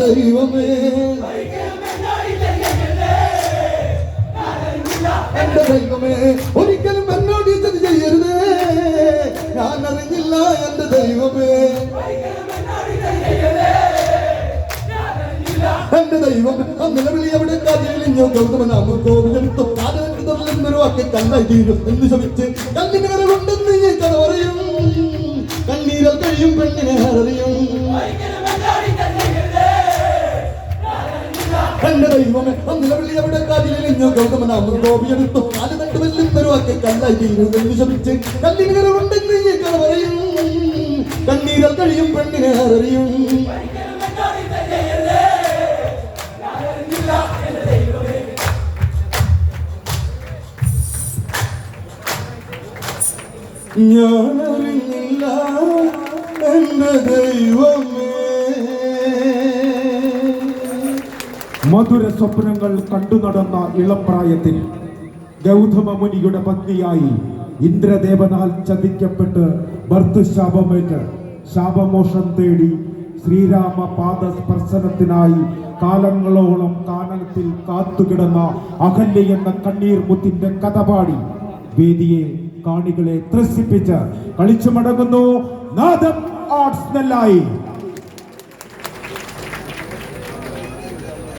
ദൈവമേ. എന്റെ ദൈവമേ ഒരിക്കലും എന്നോട് ചതി ചെയ്യരുതേ. ഞാൻ അറിഞ്ഞില്ല എന്റെ ദൈവമേ. എന്റെ ദൈവം നിലവിളി എവിടെ? കാതിലിഞ്ഞോ ഗൗതമനാമ കോവിലെടുത്തു. കണ്ണായി തീരും. എന്ന് ശമിച്ച് കണ്ണിന് വരവുണ്ടെന്ന് എന്റെ ദൈവമേ നിലവിളി അവിടെ കാതിലിഞ്ഞോ ഗൗതമനാമ കോവിലെടുത്തു കാതലെടുത്ത് വെല്ലുന്നൊരു വാക്ക് കണ്ണായി തീരും എന്ന് ശമിച്ച് കഥ പറയും. കണ്ണീരൽ കഴിയും പെണ്ണിനെ അറിയും ഞാൻ അറിഞ്ഞില്ല എന്റെ ദൈവമേ. മധുര സ്വപ്നങ്ങൾ കണ്ടു നടന്ന ഇളപ്രായത്തിൽ ഗൗതമ മുനിയുടെ പത്നിയായി ഇന്ദ്രദേവനാൽ ചതിക്കപ്പെട്ട് ഭർത്തൃശാപമേറ്റ് ശാപമോഷം തേടി ശ്രീരാമ പാദസ്പർശനത്തിനായി കാലങ്ങളോളം കാനനത്തിൽ കാത്തുകിടന്ന അഹല്യ എന്ന കണ്ണീർ മുത്തിന്റെ കഥ പാടി വേദിയെ കാണികളെ ത്രസിപ്പിച്ച് കളിച്ചു മടങ്ങുന്നു നാദം ആർട്സ് നെല്ലായി.